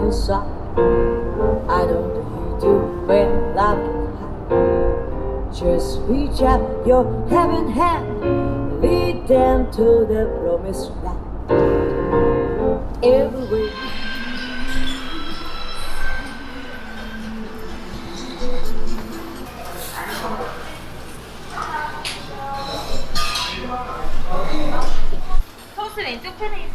and soft. I don't need to feel love. Just reach out your heaven hand, lead them to the promised land. Every week. Toasted in two.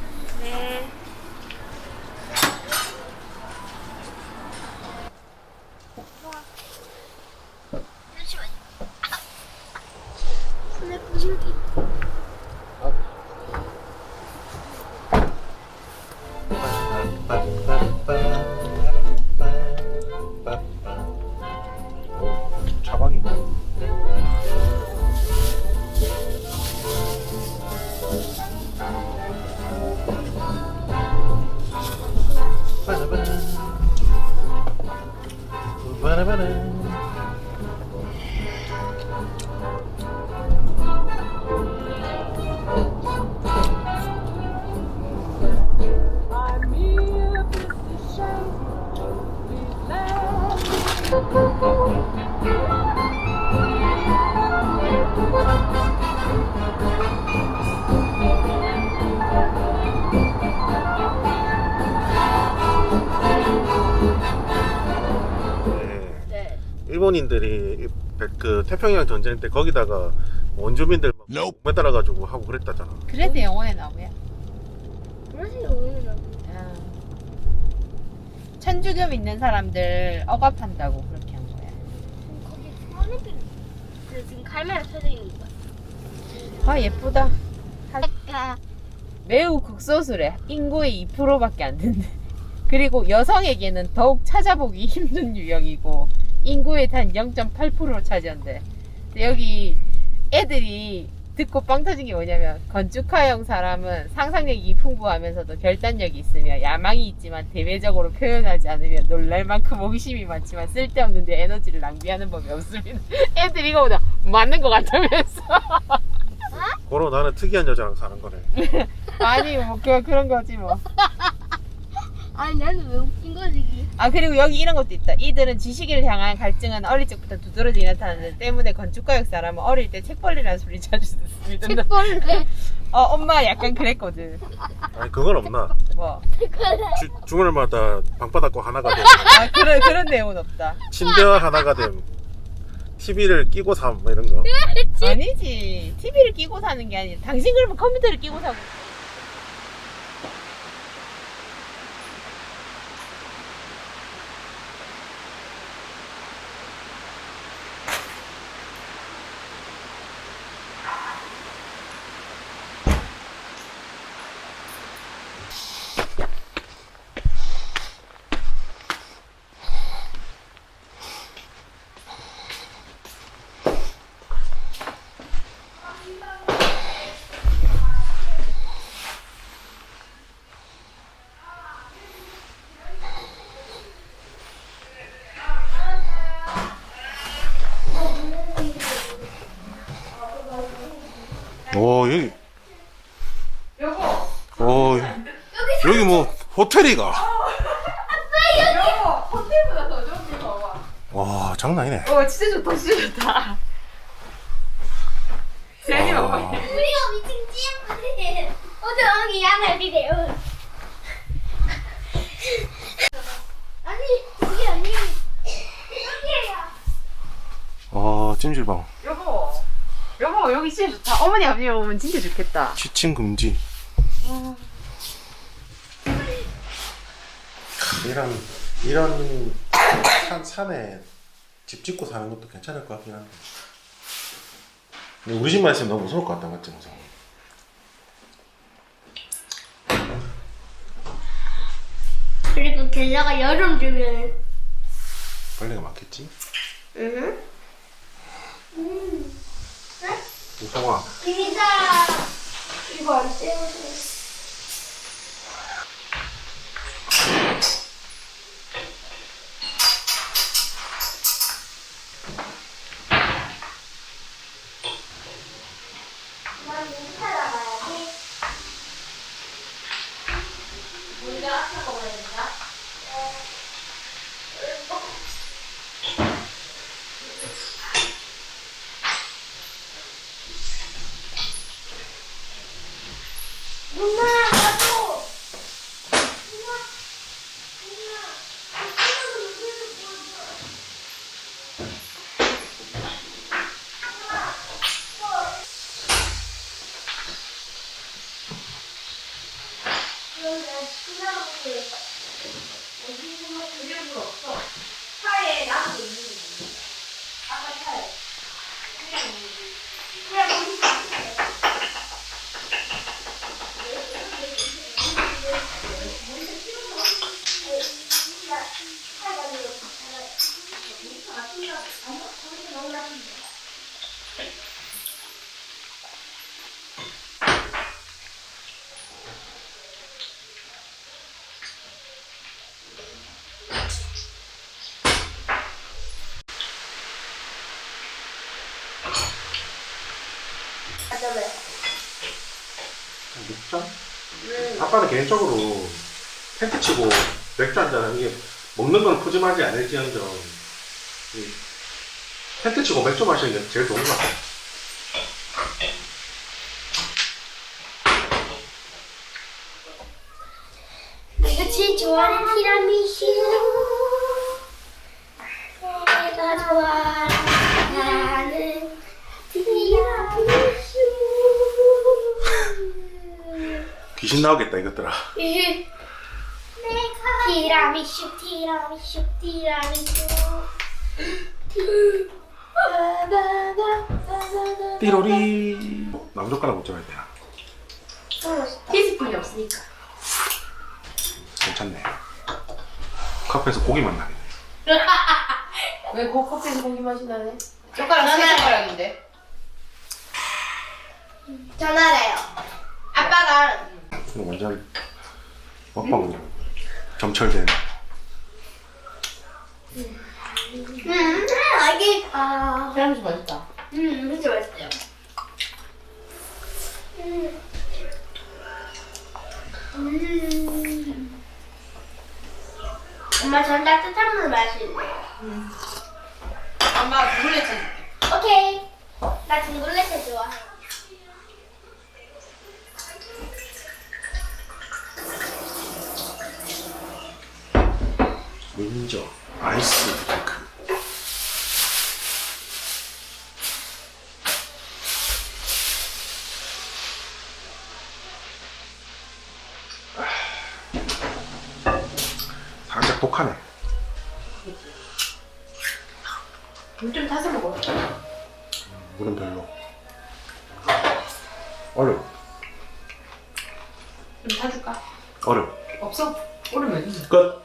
네. 일본인들이 그 태평양 전쟁 때 거기다가 원주민들 막 매달아 가지고 하고 그랬다잖아. 그래서 영혼의 나무야. 그래서 오늘 나 천주교 믿는 사람들 억압한다고 그렇게 한 거야. 거기 소원이들 지금 카메라 켜져 있는 거야. 아 예쁘다. 아까 매우 극소수래. 인구의 2%밖에 안 된대. 그리고 여성에게는 더욱 찾아보기 힘든 유형이고 인구의 단 0.8%를 차지한대. 근데 여기 애들이 듣고 빵 터진 게 뭐냐면 건축가형 사람은 상상력이 풍부하면서도 결단력이 있으며 야망이 있지만 대외적으로 표현하지 않으면 놀랄 만큼 호기심이 많지만 쓸데없는데 에너지를 낭비하는 법이 없습니다. 애들 이거 보다 맞는 것 같다면서. 고로 나는 특이한 여자랑 사는 거네. 아니 뭐 그, 그런 거지 뭐. 아니 나는 왜 웃긴 거지 이게? 아 그리고 여기 이런 것도 있다. 이들은 지식을 향한 갈증은 어릴 적부터 두드러지게 나타나는 때문에 건축가역 사람은 어릴 때 책벌레라는 소리 자주 듣습니다. 책벌레. 어 엄마 약간 그랬거든. 아니 그건 없나? 뭐. 주, 주말마다 방바닥고 하나가 됨, 아 그런 그런 내용은 없다. 침대와 하나가 됨, TV를 끼고 삼, 뭐 이런 거. 아니지. TV를 끼고 사는 게 아니라 당신 그러면 컴퓨터를 끼고 사고. 오 여기, 여보. 오 여기 뭐 호텔이가. 여보 호텔보다 더 좋은 게 봐봐. 와 장난 아니네. 어 진짜 좋다 진짜 좋다. 세연이 봐봐. 와. 우리가 미친 언니 양을 비대요. 아니 그게 아니. 여기에요. 아 찜질방. 여보. 여보 여기 진짜 좋다. 어머니 아버지 오면 진짜 좋겠다. 취침 금지. 이런 이런 산 산에 집 짓고 사는 것도 괜찮을 것 같긴 한데. 근데 우리 집만 있으면 너무 무서울 것 같다, 맞지, 무서 그리고 게다가 여름 주면 벌레가 많겠지? 응. 무서워. 기다 이거 안 떼어져. 난 여기 살아가야지. 먼저 앞에 먹어야 된다. 차에 나무 있는 거 아까 차에 그냥 그냥 거기 맥주? 아빠는 개인적으로 텐트 치고 맥주 한잔 이게 먹는 건 푸짐하지 않을지언정 이 텐트 치고 맥주 마시는 게 제일 좋은 것 같아. 내가 제일 좋아하는 티라미슈 내가 좋아 귀신 나오겠다 이것들아. 내가 티라미슈 티라미슈 티라미슈 띠로리 남젓가락 못 잡아야 되나? 티스푼이 없으니까. 괜찮네. 카페에서 고기 만 나겠네. 왜그 커피에서 공기 맛이 나네? 젓가락 세 젓가락인데. 전화래요 아빠가 이거 완전 먹방 점철된. 음 알겠다 티라미수 맛있다. 음 진짜 맛있어요 음. 음. 엄마 전 따뜻한 물 마실래요 엄마 물레 쳐줄게. 오케이 나 둥글레차 좋아해 민저 아이스 링크. 살짝 독하네. 물좀 타서 먹어. 물은 별로. 어려워. 좀 타줄까? 어려워. 없어? 오르면. 끝.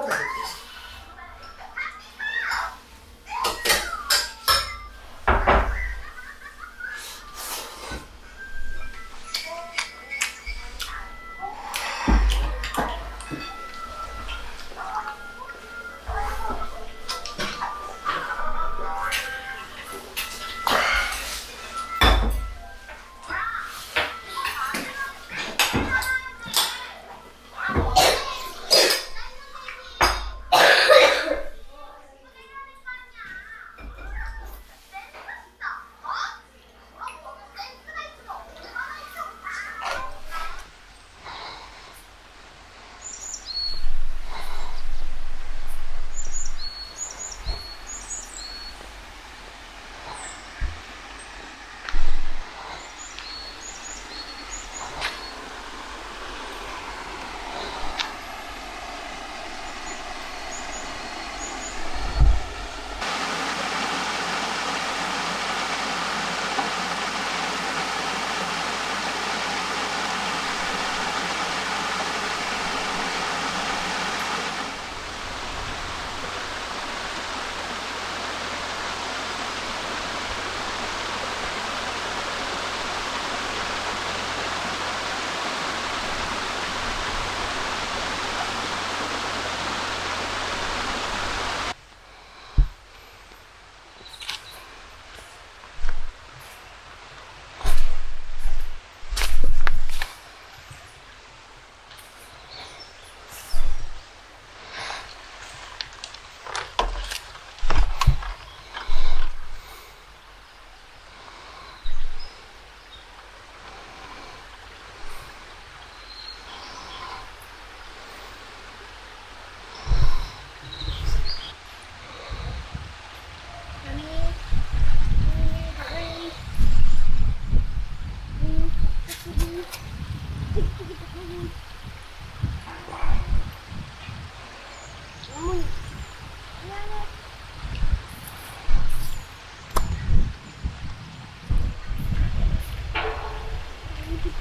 어야지.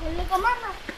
벌레가 많아.